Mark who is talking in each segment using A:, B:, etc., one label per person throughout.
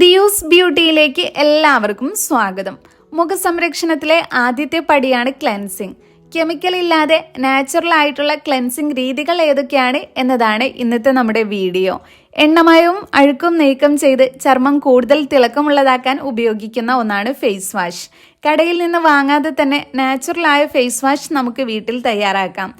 A: ദിയൂസ് ബ്യൂട്ടിയിലേക്ക് എല്ലാവർക്കും സ്വാഗതം. മുഖസംരക്ഷണത്തിലെ ആദ്യത്തെ പടിയാണ് ക്ലെൻസിങ്. കെമിക്കൽ ഇല്ലാതെ നാച്ചുറൽ ആയിട്ടുള്ള ക്ലെൻസിങ് രീതികൾ ഏതൊക്കെയാണ് എന്നതാണ് ഇന്നത്തെ നമ്മുടെ വീഡിയോ. എണ്ണമയവും അഴുക്കും നീക്കം ചെയ്ത് ചർമ്മം കൂടുതൽ തിളക്കമുള്ളതാക്കാൻ ഉപയോഗിക്കുന്ന ഒന്നാണ് ഫേസ് വാഷ്. കടയിൽ നിന്ന് വാങ്ങാതെ തന്നെ നാച്ചുറലായ ഫേസ് വാഷ് നമുക്ക് വീട്ടിൽ തയ്യാറാക്കാം.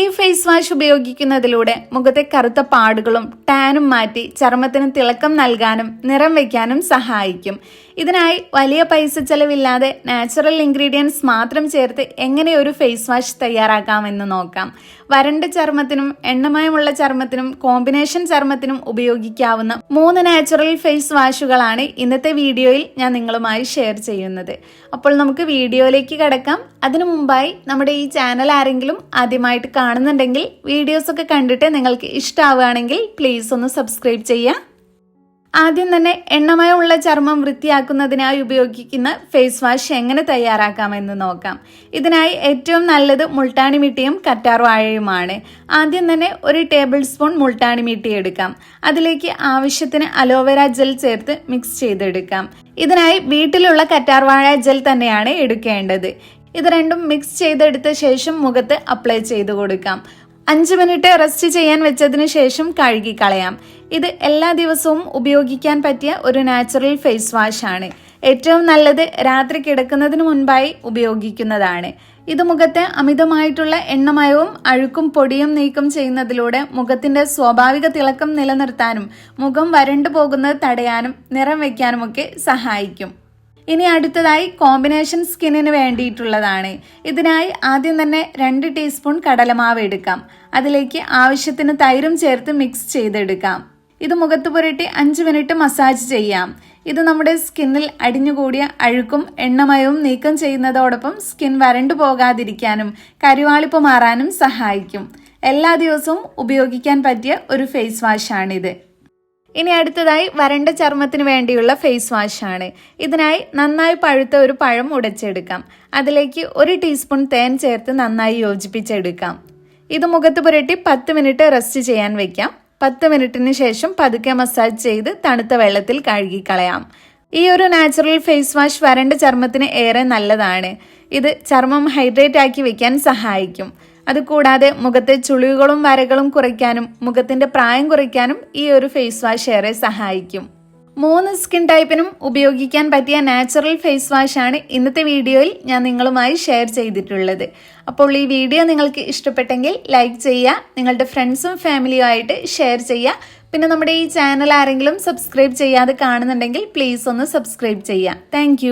A: ഈ ഫേസ് വാഷ് ഉപയോഗിക്കുന്നതിലൂടെ മുഖത്തെ കറുത്ത പാടുകളും ടാനും മാറ്റി ചർമ്മത്തിന് തിളക്കം നൽകാനും നിറം വയ്ക്കാനും സഹായിക്കും. ഇതിനായി വലിയ പൈസ ചെലവില്ലാതെ നാച്ചുറൽ ഇൻഗ്രീഡിയൻസ് മാത്രം ചേർത്ത് എങ്ങനെ ഒരു ഫേസ് വാഷ് തയ്യാറാക്കാമെന്ന് നോക്കാം. വരണ്ട ചർമ്മത്തിനും എണ്ണമയമുള്ള ചർമ്മത്തിനും കോമ്പിനേഷൻ ചർമ്മത്തിനും ഉപയോഗിക്കാവുന്ന മൂന്ന് നാച്ചുറൽ ഫേസ് വാഷുകളാണ് ഇന്നത്തെ വീഡിയോയിൽ ഞാൻ നിങ്ങളുമായി ഷെയർ ചെയ്യുന്നത്. അപ്പോൾ നമുക്ക് വീഡിയോയിലേക്ക് കടക്കാം. അതിനു മുമ്പായി നമ്മുടെ ഈ ചാനൽ ആരെങ്കിലും ആദ്യമായിട്ട് കാണുന്നുണ്ടെങ്കിൽ വീഡിയോസൊക്കെ കണ്ടിട്ട് നിങ്ങൾക്ക് ഇഷ്ടമാവുകയാണെങ്കിൽ പ്ലീസ് ഒന്ന് സബ്സ്ക്രൈബ് ചെയ്യുക. ആദ്യം തന്നെ എണ്ണമയമുള്ള ചർമ്മം വൃത്തിയാക്കുന്നതിനായി ഉപയോഗിക്കുന്ന ഫേസ് വാഷ് എങ്ങനെ തയ്യാറാക്കാമെന്ന് നോക്കാം. ഇതിനായി ഏറ്റവും നല്ലത് മുൾട്ടാണി മിട്ടിയും കറ്റാർവാഴയുമാണ് ആദ്യം തന്നെ ഒരു ടേബിൾ സ്പൂൺ മുൾട്ടാണി മിട്ടി എടുക്കാം. അതിലേക്ക് ആവശ്യത്തിന് അലോവേര ജെൽ ചേർത്ത് മിക്സ് ചെയ്തെടുക്കാം. ഇതിനായി വീട്ടിലുള്ള കറ്റാർവാഴ ജെൽ തന്നെയാണ് എടുക്കേണ്ടത്. ഇത് രണ്ടും മിക്സ് ചെയ്തെടുത്ത ശേഷം മുഖത്ത് അപ്ലൈ ചെയ്ത് കൊടുക്കാം. അഞ്ച് മിനിറ്റ് റെസ്റ്റ് ചെയ്യാൻ വെച്ചതിന് ശേഷം കഴുകി കളയാം. ഇത് എല്ലാ ദിവസവും ഉപയോഗിക്കാൻ പറ്റിയ ഒരു നാച്ചുറൽ ഫേസ് വാഷ് ആണ്. ഏറ്റവും നല്ലത് രാത്രി കിടക്കുന്നതിന് മുൻപായി ഉപയോഗിക്കുന്നതാണ്. ഇത് മുഖത്തെ അമിതമായിട്ടുള്ള എണ്ണമയവും അഴുക്കും പൊടിയും നീക്കം ചെയ്യുന്നതിലൂടെ മുഖത്തിന്റെ സ്വാഭാവിക തിളക്കം നിലനിർത്താനും മുഖം വരണ്ടു പോകുന്നത് തടയാനും നിറം വയ്ക്കാനുമൊക്കെ സഹായിക്കും. ഇനി അടുത്തതായി കോമ്പിനേഷൻ സ്കിന്നിന് വേണ്ടിയിട്ടുള്ളതാണ്. ഇതിനായി ആദ്യം തന്നെ രണ്ട് ടീസ്പൂൺ കടലമാവ് എടുക്കാം. അതിലേക്ക് ആവശ്യത്തിന് തൈരും ചേർത്ത് മിക്സ് ചെയ്തെടുക്കാം. ഇത് മുഖത്ത് പുരട്ടി അഞ്ച് മിനിറ്റ് മസാജ് ചെയ്യാം. ഇത് നമ്മുടെ സ്കിന്നിൽ അടിഞ്ഞുകൂടിയ അഴുക്കും എണ്ണമയവും നീക്കം ചെയ്യുന്നതോടൊപ്പം സ്കിൻ വരണ്ടു പോകാതിരിക്കാനും കരുവാളിപ്പ് മാറാനും സഹായിക്കും. എല്ലാ ദിവസവും ഉപയോഗിക്കാൻ പറ്റിയ ഒരു ഫേസ് വാഷാണിത് ഇനി അടുത്തതായി വരണ്ട ചർമ്മത്തിന് വേണ്ടിയുള്ള ഫേസ് വാഷ് ആണ്. ഇതിനായി നന്നായി പഴുത്ത ഒരു പഴം ഉടച്ചെടുക്കാം. അതിലേക്ക് ഒരു ടീസ്പൂൺ തേൻ ചേർത്ത് നന്നായി യോജിപ്പിച്ചെടുക്കാം. ഇത് മുഖത്ത് പുരട്ടി പത്ത് മിനിറ്റ് റെസ്റ്റ് ചെയ്യാൻ വെക്കാം. പത്ത് മിനിറ്റിന് ശേഷം പതുക്കെ മസാജ് ചെയ്ത് തണുത്ത വെള്ളത്തിൽ കഴുകിക്കളയാം. ഈ ഒരു നാച്ചുറൽ ഫേസ് വാഷ് വരണ്ട ചർമ്മത്തിന് ഏറെ നല്ലതാണ്. ഇത് ചർമ്മം ഹൈഡ്രേറ്റ് ആക്കി വെക്കാൻ സഹായിക്കും. അതുകൂടാതെ മുഖത്തെ ചുളിവുകളും വരകളും കുറയ്ക്കാനും മുഖത്തിന്റെ പ്രായം കുറയ്ക്കാനും ഈ ഒരു ഫേസ് വാഷ് ഏറെ സഹായിക്കും. മൂന്ന് സ്കിൻ ടൈപ്പിനും ഉപയോഗിക്കാൻ പറ്റിയ നാച്ചുറൽ ഫേസ് വാഷ് ആണ് ഇന്നത്തെ വീഡിയോയിൽ ഞാൻ നിങ്ങളുമായി ഷെയർ ചെയ്തിട്ടുള്ളത്. അപ്പോൾ ഈ വീഡിയോ നിങ്ങൾക്ക് ഇഷ്ടപ്പെട്ടെങ്കിൽ ലൈക്ക് ചെയ്യുക നിങ്ങളുടെ ഫ്രണ്ട്സും ഫാമിലിയും ആയിട്ട് ഷെയർ ചെയ്യുക. പിന്നെ നമ്മുടെ ഈ ചാനൽ ആരെങ്കിലും സബ്സ്ക്രൈബ് ചെയ്യാതെ കാണുന്നുണ്ടെങ്കിൽ പ്ലീസ് ഒന്ന് സബ്സ്ക്രൈബ് ചെയ്യുക. താങ്ക്